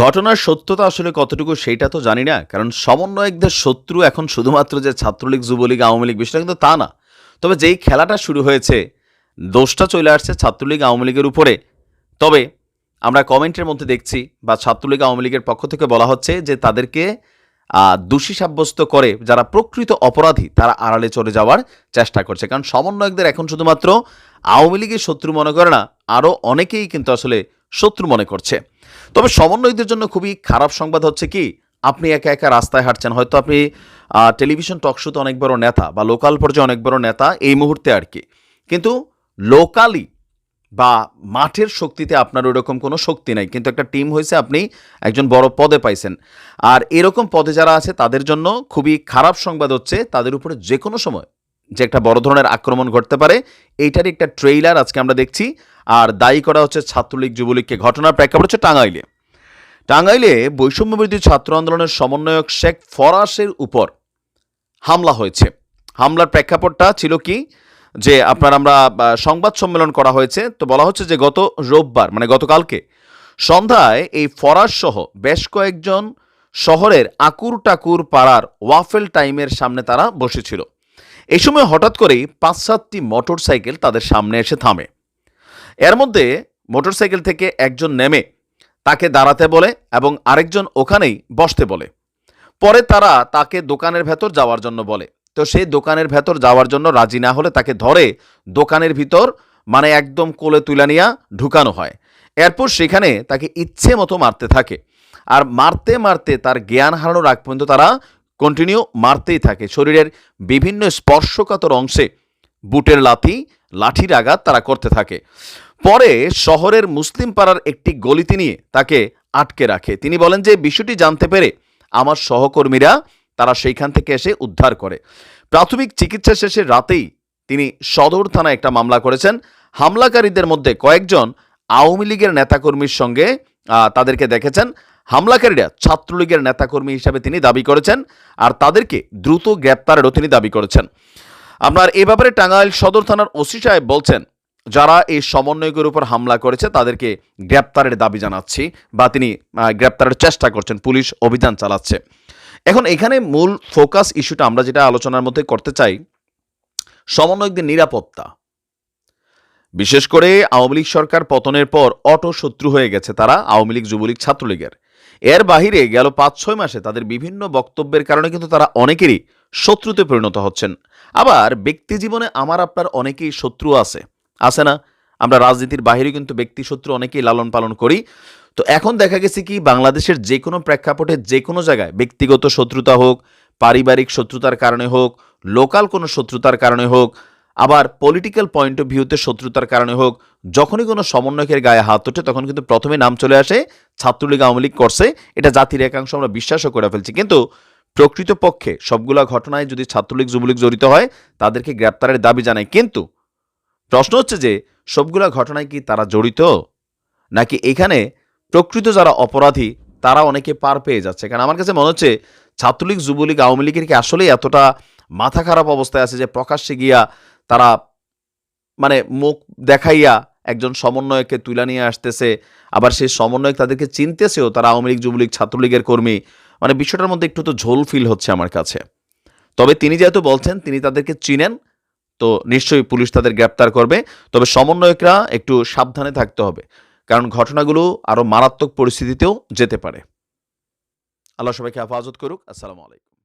ঘটনার সত্যতা আসলে কতটুকু সেইটা তো জানি না, কারণ সমন্বয়কদের শত্রু এখন শুধুমাত্র যে ছাত্রলীগ, যুবলীগ, আওয়ামী লীগ বিষয়টা কিন্তু তা না। তবে যেই খেলাটা শুরু হয়েছে, দোষটা চলে আসছে ছাত্রলীগ, আওয়ামী লীগের উপরে। তবে আমরা কমেন্টের মধ্যে দেখছি বা ছাত্রলীগ, আওয়ামী লীগের পক্ষ থেকে বলা হচ্ছে যে তাদেরকে দোষী সাব্যস্ত করে যারা প্রকৃত অপরাধী, তারা আড়ালে চলে যাওয়ার চেষ্টা করছে। কারণ সমন্বয়কদের এখন শুধুমাত্র আওয়ামী লীগের শত্রু মনে করে না আরও অনেকেই কিন্তু আসলে শত্রু মনে করছে। তবে সমন্বয়কদের জন্য খুবই খারাপ সংবাদ হচ্ছে কি, আপনি একা একা রাস্তায় হাঁটছেন। হয়তো আপনি টেলিভিশন টক শোতে অনেক বড় নেতা বা লোকাল পর্যায়ে অনেক বড় নেতা, এই মুহূর্তে আর কি। কিন্তু লোকালি বা মাঠের শক্তিতে আপনার ওইরকম কোনো শক্তি নাই। কিন্তু একটা টিম হয়েছে, আপনি একজন বড় পদে পাইছেন। আর এরকম পদে যারা আছে, তাদের জন্য খুবই খারাপ সংবাদ হচ্ছে, তাদের উপরে যে কোনো সময় যে একটা বড় ধরনের আক্রমণ ঘটতে পারে, এইটারই একটা ট্রেইলার আজকে আমরা দেখছি। আর দায়ী করা হচ্ছে ছাত্রলীগ যুবলীগকে। ঘটনার প্রেক্ষাপট হচ্ছে টাঙ্গাইলে। টাঙ্গাইলে বৈষম্যবিরোধী ছাত্র আন্দোলনের সমন্বয়ক শেখ ফরাসের উপর হামলা হয়েছে। হামলার প্রেক্ষাপটটা ছিল কি? যে আপনার আমরা সংবাদ সম্মেলন করা হয়েছে, তো বলা হচ্ছে যে গত রোববার মানে গতকালকে সন্ধ্যায় এই ফরাস সহ বেশ কয়েকজন শহরের আকুর টাকুর পাড়ার ওয়াফেল টাইমের সামনে তারা বসেছিল। এই সময় হঠাৎ করেই পাঁচ সাতটি মোটর সাইকেল তাদের সামনে এসে থামে। এর মধ্যে মোটরসাইকেল থেকে একজন নেমে তাকে দাঁড়াতে বলে এবং আরেকজন ওখানেই বসতে বলে। পরে তারা তাকে দোকানের ভেতর যাওয়ার জন্য বলে। তো সেই দোকানের ভেতর যাওয়ার জন্য রাজি না হলে তাকে ধরে দোকানের ভিতর মানে একদম কোলে তুলে নিয়ে ঢুকানো হয়। এরপর সেখানে তাকে ইচ্ছে মতো মারতে থাকে। আর মারতে মারতে তার জ্ঞান হারানোর আগ পর্যন্ত তারা কন্টিনিউ মারতেই থাকে। শরীরের বিভিন্ন স্পর্শকাতর অংশে বুটের লাথি, লাঠির আঘাত তারা করতে থাকে। পরে শহরের মুসলিম পাড়ার একটি গলিতে নিয়ে তাকে আটকে রাখে। তিনি বলেন যে, বিষয়টি জানতে পেরে আমার সহকর্মীরা তারা সেইখান থেকে এসে উদ্ধার করে। প্রাথমিক চিকিৎসা শেষে রাতেই তিনি সদর থানায় একটা মামলা করেছেন। হামলাকারীদের মধ্যে কয়েকজন আওয়ামী লীগের নেতাকর্মীর সঙ্গে তাদেরকে দেখেছেন। হামলাকারীরা ছাত্রলীগের নেতাকর্মী হিসাবে তিনি দাবি করেছেন আর তাদেরকে দ্রুত গ্রেপ্তারেরও তিনি দাবি করেছেন। আপনার এ ব্যাপারে টাঙ্গাইল সদর থানার ওসি সাহেব বলছেন যারা এই সমন্বয়কের উপর হামলা করেছে, তাদেরকে গ্রেপ্তারের দাবি জানাচ্ছি বা তিনি গ্রেপ্তারের চেষ্টা করছেন, পুলিশ অভিযান চালাচ্ছে। এখন এখানে মূল ফোকাস ইস্যুটা আমরা যেটা আলোচনার মধ্যে করতে চাই, সমন্বয়কদের নিরাপত্তা। বিশেষ করে আওয়ামী লীগ সরকার পতনের পর অটো শত্রু হয়ে গেছে তারা, আওয়ামী লীগ, যুবলীগ, ছাত্রলীগের। এর বাহিরে গেল পাঁচ ছয় মাসে তাদের বিভিন্ন বক্তব্যের কারণে কিন্তু তারা অনেকেরই শত্রুতে পরিণত হচ্ছেন। আবার ব্যক্তি জীবনে আমার আপনার অনেকেই শত্রু আছে। আছে না? আমরা রাজনীতির বাহিরে কিন্তু ব্যক্তি শত্রু অনেকেই লালন পালন করি। তো এখন দেখা গেছে কি, বাংলাদেশের যে কোনো প্রেক্ষাপটে যে কোনো জায়গায়, ব্যক্তিগত শত্রুতা হোক, পারিবারিক শত্রুতার কারণে হোক, লোকাল কোনো শত্রুতার কারণে হোক, আবার পলিটিক্যাল পয়েন্ট অফ ভিউতে শত্রুতার কারণে হোক, যখনই কোনো সমন্বয়কের গায়ে হাত ওঠে, তখন কিন্তু প্রথমে নাম চলে আসে, ছাত্রলীগ, আওয়ামী লীগ করছে। এটা জাতির একাংশ আমরা বিশ্বাসও করে ফেলছি। কিন্তু প্রকৃতপক্ষে সবগুলা ঘটনায় যদি ছাত্রলীগ, যুবলীগ জড়িত হয়, তাদেরকে গ্রেপ্তারের দাবি জানায়। কিন্তু প্রশ্ন হচ্ছে যে, সবগুলা ঘটনায় কি তারা জড়িত? নাকি এখানে প্রকৃত যারা অপরাধী, তারা অনেকে পার পেয়ে যাচ্ছে? কারণ আমার কাছে মনে হচ্ছে, ছাত্রলীগ, যুবলীগ, আওয়ামী লীগের কি আসলেই এতটা মাথা খারাপ অবস্থায় আছে যে, প্রকাশ্যে গিয়া তারা মানে মুখ দেখাইয়া একজন সমন্বয়ককে তুলে নিয়ে আসতেছে, আবার সেই সমন্বয়ক তাদেরকে চিনতেছেও তারা আওয়ামী লীগ, যুবলীগ, ছাত্রলীগের কর্মী। মানে বিষয়টার মধ্যে একটু তো ঝোল ফিল হচ্ছে আমার কাছে। তবে তিনি যেহেতু বলছেন, তিনি তাদেরকে চিনেন তো নিশ্চয়ই পুলিশ তাদের গ্রেপ্তার করবে। তবে সমন্বয়করা একটু সাবধানে থাকতে হবে, কারণ ঘটনাগুলো আরও মারাত্মক পরিস্থিতিতেও যেতে পারে। আল্লাহ সবাইকে হেফাজত করুক। আসসালামু আলাইকুম।